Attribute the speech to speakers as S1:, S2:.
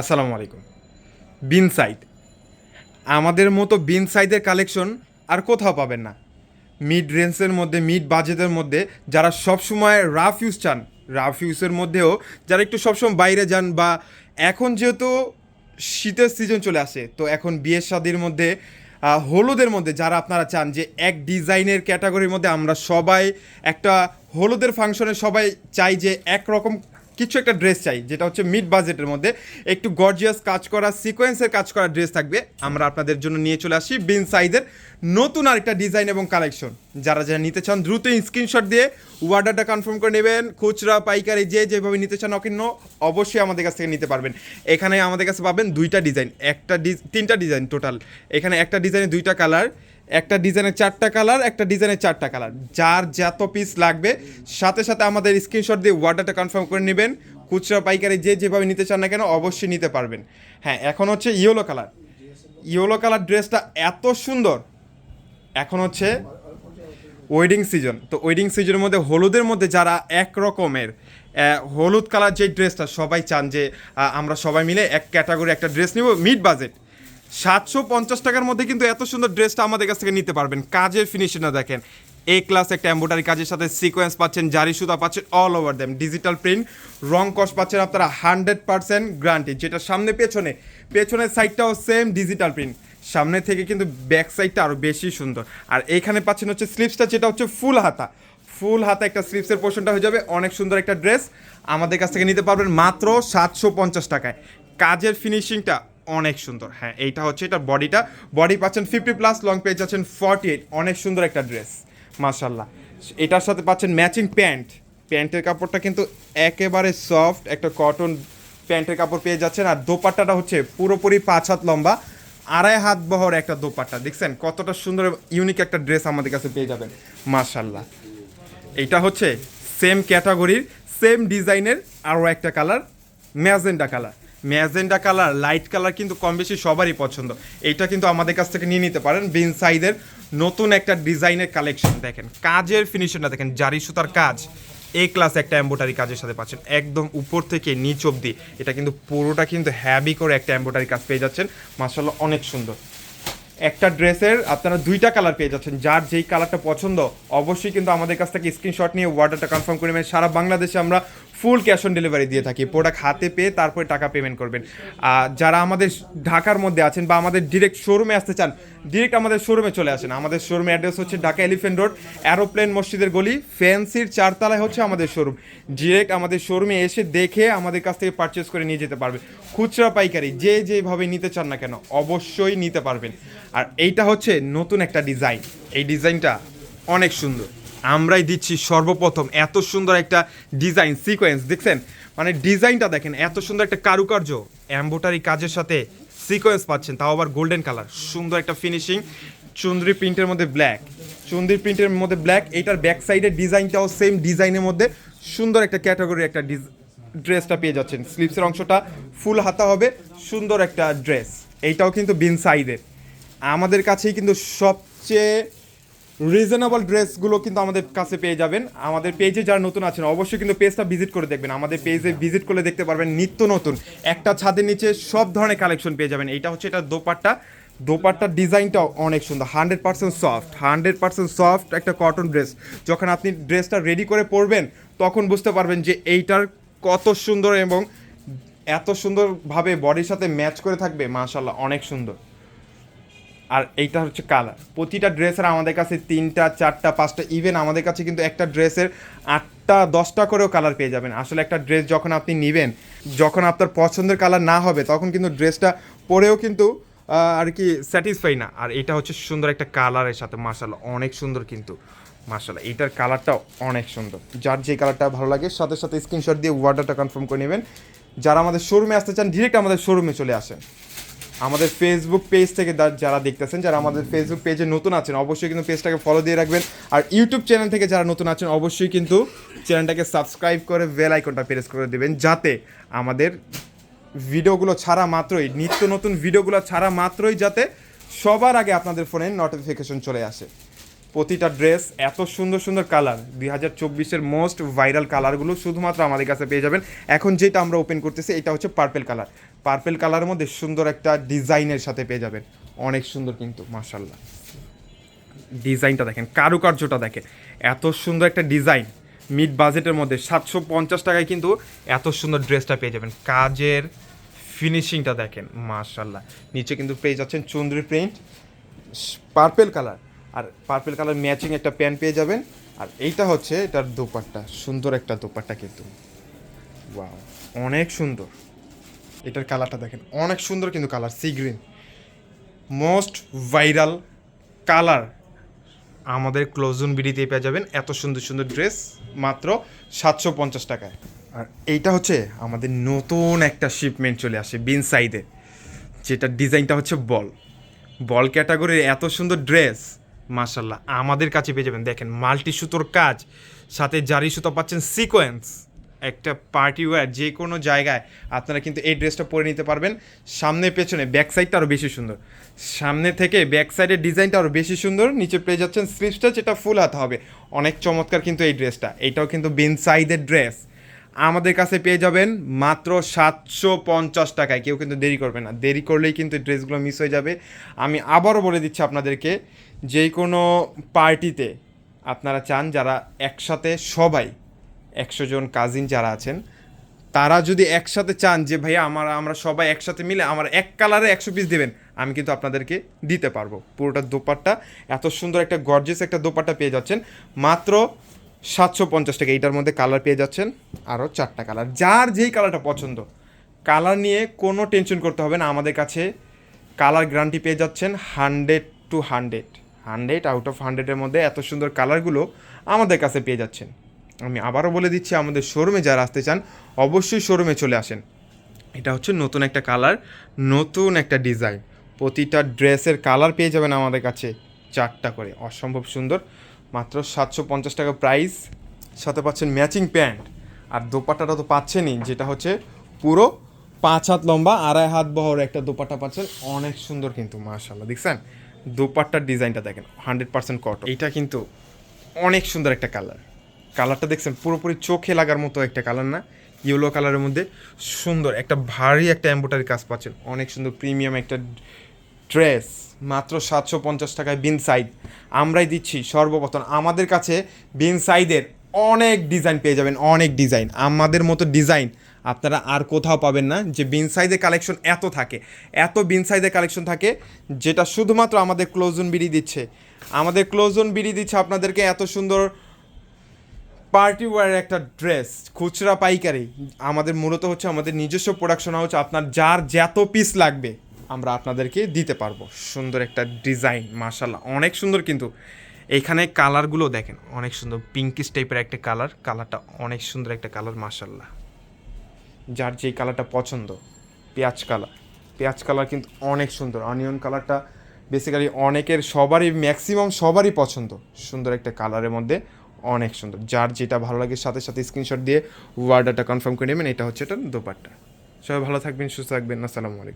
S1: আসসালামু আলাইকুম। বিন সাইড আমাদের মতো বিন সাইডের কালেকশন আর কোথাও পাবেন না। মিড রেঞ্জের মধ্যে, মিড বাজেটের মধ্যে যারা সবসময় রাফ ইউজ চান, রাফ ইউজের মধ্যেও যারা একটু সবসময় বাইরে যান বা এখন যেহেতু শীতের সিজন চলে আসে, তো এখন বিয়ের শাদির মধ্যে হলুদের মধ্যে যারা আপনারা চান যে এক ডিজাইনের ক্যাটাগরির মধ্যে আমরা সবাই একটা হলুদের ফাংশনে সবাই চাই যে একরকম কিছু একটা ড্রেস চাই, যেটা হচ্ছে মিড বাজেটের মধ্যে। একটু গর্জিয়াস কাজ করা সিকোয়েন্সের কাজ করা ড্রেস থাকবে। আমরা আপনাদের জন্য নিয়ে চলে আসি বিন সাইজের নতুন আরেকটা ডিজাইন এবং কালেকশন যারা যারা নিতে চান, দ্রুত স্ক্রিনশট দিয়ে অর্ডারটা কনফার্ম করে নেবেন। খুচরা, পাইকারি, যে যেভাবে নিতে চান অকিন্ন অবশ্যই আমাদের কাছ থেকে নিতে পারবেন। এখানে আমাদের কাছে পাবেন দুইটা ডিজাইন একটা তিনটা ডিজাইন টোটাল এখানে একটা ডিজাইনে দুইটা কালার একটা ডিজাইনের চারটা কালার, একটা ডিজাইনের চারটা কালার। যার যত পিস লাগবে, সাথে সাথে আমাদের স্ক্রিনশট দিয়ে অর্ডারটা কনফার্ম করে নেবেন। খুচরা পাইকারি যে যেভাবে নিতে চান না কেন, অবশ্যই নিতে পারবেন। হ্যাঁ এখন হচ্ছে ইয়েলো কালার ইয়েলো কালার ড্রেসটা এত সুন্দর। এখন হচ্ছে ওয়েডিং সিজন তো ওয়েডিং সিজনের মধ্যে হলুদের মধ্যে যারা এক রকমের হলুদ কালার যে ড্রেসটা সবাই চান যে আমরা সবাই মিলে এক ক্যাটাগরি একটা ড্রেস নিব মিড বাজেট সাতশো পঞ্চাশ টাকার মধ্যে কিন্তু এত সুন্দর ড্রেসটা আমাদের কাছ থেকে নিতে পারবেন। কাজের ফিনিশিংটা দেখেন। এ ক্লাস একটা এম্বোটারি কাজের সাথে সিকোয়েন্স পাচ্ছেন, জারি সুতা পাচ্ছেন all over them digital print রং কস পাচ্ছেন আপনারা হান্ড্রেড পার্সেন্ট গ্যারান্টি যেটা সামনে, পেছনে। পেছনের সাইডটাও সেম ডিজিটাল প্রিন্ট সামনে থেকে কিন্তু ব্যাক সাইডটা আরও বেশি সুন্দর। আর এইখানে পাচ্ছেন হচ্ছে স্লিপসটা যেটা হচ্ছে ফুল হাতা। ফুল হাতা একটা স্লিপসের পোর্শনটা হয়ে যাবে। অনেক সুন্দর একটা ড্রেস আমাদের কাছ থেকে নিতে পারবেন মাত্র সাতশো পঞ্চাশ টাকায়। কাজের ফিনিশিংটা অনেক সুন্দর। হ্যাঁ এইটা হচ্ছে এটা বডিটা বডি পাচ্ছেন ফিফটি প্লাস লং পেজ আছেন ফর্টি এইট অনেক সুন্দর একটা ড্রেস মাশাল্লাহ এটার সাথে পাচ্ছেন ম্যাচিং প্যান্ট প্যান্টের কাপড়টা কিন্তু একেবারে সফট একটা কটন প্যান্টের কাপড় পেয়ে যাচ্ছেন, আর দোপাট্টাটা হচ্ছে পুরোপুরি পাঁচ হাত লম্বা, আড়াই হাত বহর একটা দোপাট্টা, দেখছেন? কতটা সুন্দর ইউনিক একটা ড্রেস আমাদের কাছে পেয়ে যাবেন মাশাল্লাহ এটা হচ্ছে সেম ক্যাটাগরির সেম ডিজাইনের আরও একটা colour magenta colour magenta colour, light colour কিন্তু কম বেশি সবারই পছন্দ। এইটা কিন্তু আমাদের কাছ থেকে নিয়ে নিতে পারেন। বিন সাইদের নতুন একটা ডিজাইনের কালেকশন দেখেন। কাজের ফিনিশনটা দেখেন, জারি সুতার কাজ। এ ক্লাস একটা এম্বোটারি কাজের সাথে পাচ্ছেন। একদম উপর থেকে নিচ অবধি। এটা কিন্তু পুরোটা কিন্তু হ্যাভি করে একটা এম্বোটারি কাজ পেয়ে যাচ্ছেন। মাসাল্লাহ অনেক সুন্দর। একটা ড্রেসের আপনারা দুইটা কালার পেয়ে যাচ্ছেন। যার যেই কালারটা পছন্দ, অবশ্যই কিন্তু আমাদের কাছ থেকে স্ক্রিনশট নিয়ে অর্ডারটা কনফার্ম করে নেবেন। সারা বাংলাদেশে আমরা ফুল ক্যাশ অন ডেলিভারি দিয়ে থাকি। প্রোডাক্ট হাতে পেয়ে তারপরে টাকা পেমেন্ট করবেন। আর যারা আমাদের ঢাকার মধ্যে আছেন বা আমাদের ডিরেক্ট শোরুমে আসতে চান ডিরেক্ট আমাদের শোরুমে চলে আসেন। আমাদের শোরুমে অ্যাড্রেস হচ্ছে ঢাকা এলিফেন্ট রোড অ্যারোপ্লেন মসজিদের গলি ফ্যান্সির চারতলায় হচ্ছে আমাদের শোরুম ডিরেক্ট আমাদের শোরুমে এসে দেখে আমাদের কাছ থেকে পারচেস করে নিয়ে যেতে পারবে। খুচরা পাইকারি, যে যেভাবে নিতে চান না কেন, অবশ্যই নিতে পারবেন। আর এইটা হচ্ছে নতুন একটা ডিজাইন এই ডিজাইনটা অনেক সুন্দর। আমরাই দিচ্ছি সর্বপ্রথম। এত সুন্দর একটা ডিজাইন সিকোয়েন্স দেখছেন? মানে ডিজাইনটা দেখেন, এত সুন্দর একটা কারুকার্য। এম্বোটারি কাজের সাথে সিকোয়েন্স পাচ্ছেন, তাও আবার গোল্ডেন কালার সুন্দর একটা ফিনিশিং চুন্দ্রি প্রিন্টের মধ্যে ব্ল্যাক চুন্দ্রি প্রিন্টের মধ্যে ব্ল্যাক এইটার ব্যাক সাইডের ডিজাইনটাও সেম ডিজাইনের মধ্যে সুন্দর একটা ক্যাটাগরি একটা ড্রেসটা পেয়ে যাচ্ছেন। স্লিপসের অংশটা ফুল হাতা হবে, সুন্দর একটা ড্রেস এইটাও কিন্তু বিন সাইডের আমাদের কাছেই কিন্তু সবচেয়ে রিজনেবল ড্রেসগুলো কিন্তু আমাদের কাছে পেয়ে যাবেন। আমাদের পেজে যারা নতুন আছেন, অবশ্যই কিন্তু পেজটা ভিজিট করে দেখবেন। আমাদের পেজে ভিজিট করলে দেখতে পারবেন নিত্য নতুন। একটা ছাদের নিচে সব ধরনের কালেকশন পেয়ে যাবেন। এইটা হচ্ছে এটা দোপাট্টা। দোপাট্টার ডিজাইনটাও অনেক সুন্দর। Hundred percent soft. Hundred percent soft একটা কটন ড্রেস যখন আপনি ড্রেসটা রেডি করে পরবেন, তখন বুঝতে পারবেন যে এইটার কত সুন্দর এবং এত সুন্দরভাবে বডির সাথে ম্যাচ করে থাকবে। মাশাল্লাহ অনেক সুন্দর। আর এইটা হচ্ছে কালার প্রতিটা ড্রেসের আমাদের কাছে তিনটা, চারটা, পাঁচটা ইভেন আমাদের কাছে কিন্তু একটা ড্রেসের আটটা, দশটা করেও কালার পেয়ে যাবেন। আসলে একটা ড্রেস যখন আপনি নেবেন, যখন আপনার পছন্দের কালার না হবে, তখন কিন্তু ড্রেসটা পরেও কিন্তু আর কি স্যাটিসফাই না। আর এটা হচ্ছে সুন্দর একটা কালারের সাথে মার্শাল্লাহ অনেক সুন্দর কিন্তু। মার্শাল্লাহ এইটার কালারটাও অনেক সুন্দর। যার যে কালারটা ভালো লাগে, সাথে সাথে স্ক্রিনশট দিয়ে অর্ডারটা কনফার্ম করে নেবেন। যারা আমাদের শোরুমে আসতে চান ডিরেক্ট আমাদের শোরুমে চলে আসেন। আমাদের ফেসবুক পেজ থেকে যারা দেখতেছেন, যারা আমাদের ফেসবুক পেজে নতুন আছেন, অবশ্যই কিন্তু পেজটাকে ফলো দিয়ে রাখবেন। আর ইউটিউব চ্যানেল থেকে যারা নতুন আছেন, অবশ্যই কিন্তু চ্যানেলটাকে সাবস্ক্রাইব করে বেল আইকনটা প্রেস করে দেবেন, যাতে আমাদের ভিডিওগুলো ছাড়া মাত্রই, নিত্য নতুন ভিডিওগুলো ছাড়া মাত্রই যাতে সবার আগে আপনাদের ফোনে নোটিফিকেশন চলে আসে। প্রতিটা ড্রেস এত সুন্দর সুন্দর কালার। দুই হাজার চব্বিশের মোস্ট ভাইরাল কালারগুলো শুধুমাত্র আমাদের কাছে পেয়ে যাবেন। এখন যেটা আমরা ওপেন করতেছি, এটা হচ্ছে পার্পেল কালার পার্পেল কালারের মধ্যে সুন্দর একটা ডিজাইনের সাথে পেয়ে যাবেন। অনেক সুন্দর কিন্তু মার্শাল্লাহ ডিজাইনটা দেখেন, কারুকার্যটা দেখেন। এত সুন্দর একটা ডিজাইন। মিড বাজেটের মধ্যে সাতশো পঞ্চাশ টাকায় কিন্তু এত সুন্দর ড্রেসটা পেয়ে যাবেন। কাজের ফিনিশিংটা দেখেন মার্শাল্লাহ নিচে কিন্তু পেয়ে যাচ্ছেন চুন্দ্রি প্রিন্ট পার্পেল কালার আর পার্পেল কালার ম্যাচিং একটা প্যান্ট পেয়ে যাবেন। আর এইটা হচ্ছে এটার দোপাট্টা। সুন্দর একটা দোপাট্টা কিন্তু। ওয়াও অনেক সুন্দর। এটার কালারটা দেখেন, অনেক সুন্দর কিন্তু colour sea green most viral colour আমাদের ক্লোজুন বিডিতে পেয়ে যাবেন। এত সুন্দর সুন্দর ড্রেস মাত্র সাতশো পঞ্চাশ টাকায়। আর এইটা হচ্ছে আমাদের নতুন একটা শিপমেন্ট চলে আসে বিন সাইডে যেটা ডিজাইনটা হচ্ছে বল। বল ক্যাটাগরির এত সুন্দর ড্রেস মার্শাল্লাহ আমাদের কাছে পেয়ে যাবেন। দেখেন মাল্টি সুতোর কাজ, সাথে জারি সুতো পাচ্ছেন সিকোয়েন্স একটা পার্টি ওয়্যার যে কোনো জায়গায় আপনারা কিন্তু এই ড্রেসটা পরে নিতে পারবেন। সামনে পেছনে ব্যাক সাইডটা আরও বেশি সুন্দর। সামনে থেকে ব্যাক সাইডের ডিজাইনটা আরও বেশি সুন্দর। নিচে পেয়ে যাচ্ছেন স্লিভসটা যেটা ফুল হাতে হবে। অনেক চমৎকার কিন্তু এই ড্রেসটা এটাও কিন্তু বিন সাইডের ড্রেস আমাদের কাছে পেয়ে যাবেন মাত্র সাতশো পঞ্চাশ টাকায়। কেউ কিন্তু দেরি করবে না। দেরি করলেই কিন্তু ড্রেসগুলো মিস হয়ে যাবে। আমি আবারও বলে দিচ্ছি আপনাদেরকে, যে কোনো পার্টিতে আপনারা চান, যারা একসাথে সবাই, একশো জন কাজিন যারা আছেন, তারা যদি একসাথে চান যে, ভাইয়া, আমার, আমরা সবাই একসাথে মিলে আমার এক কালারে একশো পিস দেবেন, আমি কিন্তু আপনাদেরকে দিতে পারব। পুরোটা দোপাট্টা, এত সুন্দর একটা গর্জেস একটা দোপাট্টা পেয়ে যাচ্ছেন। মাত্র সাতশো পঞ্চাশ টাকা এইটার মধ্যে কালার পেয়ে যাচ্ছেন। আরও চারটা কালার যার যেই কালারটা পছন্দ কালার নিয়ে কোনো টেনশন করতে হবে না। আমাদের কাছে কালার গ্যারান্টি পেয়ে যাচ্ছেন hundred to hundred hundred out of হান্ড্রেডের মধ্যে এত সুন্দর কালারগুলো আমাদের কাছে পেয়ে যাচ্ছেন। আমি আবারও বলে দিচ্ছি, আমাদের শোরুমে যারা আসতে চান, অবশ্যই শোরুমে চলে আসেন। এটা হচ্ছে নতুন একটা কালার নতুন একটা ডিজাইন প্রতিটা ড্রেসের কালার পেয়ে যাবেন আমাদের কাছে চারটা করে। অসম্ভব সুন্দর। মাত্র সাতশো পঞ্চাশ টাকা প্রাইস সাথে পাচ্ছেন ম্যাচিং প্যান্ট আর দোপাট্টাটা তো পাচ্ছেনই, যেটা হচ্ছে পুরো পাঁচ হাত লম্বা, আড়াই হাত বহর একটা দোপাট্টা পাচ্ছেন। অনেক সুন্দর কিন্তু মাশাল্লাহ দেখছেন? দোপাট্টার ডিজাইনটা দেখেন, হান্ড্রেড পার্সেন্ট কটন এটা কিন্তু অনেক সুন্দর একটা কালার। কালারটা দেখছেন, পুরোপুরি চোখে লাগার মতো একটা কালার না, ইয়েলো কালারের মধ্যে সুন্দর, একটা ভারী একটা এম্বোটারি কাজ পাচ্ছেন। অনেক সুন্দর প্রিমিয়াম একটা ড্রেস মাত্র সাতশো পঞ্চাশ টাকায় বিন সাইড আমরাই দিচ্ছি সর্বপ্রথম। আমাদের কাছে বিন সাইডের অনেক ডিজাইন পেয়ে যাবেন, অনেক ডিজাইন আমাদের মতো ডিজাইন আপনারা আর কোথাও পাবেন না, যে বিন সাইজের কালেকশন এত থাকে। এত বিন সাইজের কালেকশন থাকে, যেটা শুধুমাত্র আমাদের ক্লোজন বিডি দিচ্ছে। আমাদের ক্লোজন বিডি দিচ্ছে আপনাদেরকে এত সুন্দর পার্টি ওয়ার একটা ড্রেস খুচরা পাইকারি। আমাদের মূলত হচ্ছে আমাদের নিজস্ব প্রোডাকশন হাউস আপনার যার যত পিস লাগবে, আমরা আপনাদেরকে দিতে পারব। সুন্দর একটা ডিজাইন মাশাল্লাহ অনেক সুন্দর কিন্তু। এইখানে কালারগুলো দেখেন, অনেক সুন্দর পিঙ্কিশ টাইপের একটা কালার কালারটা অনেক সুন্দর একটা কালার মাশাল্লাহ যার যেই কালারটা পছন্দ, পেঁয়াজ কালার পেঁয়াজ কালার কিন্তু অনেক সুন্দর অনিয়ন কালারটা বেসিক্যালি অনেকের সবারই ম্যাক্সিমাম সবারই পছন্দ। সুন্দর একটা কালারের মধ্যে অনেক সুন্দর। যার যেটা ভালো লাগে, সাথে সাথে স্ক্রিনশট দিয়ে ওয়ার্ডারটা কনফার্ম করে নেবেন, এটা হচ্ছে এটা দোপাট্টা। সবাই ভালো থাকবেন, সুস্থ থাকবেন, আসসালামু আলাইকুম।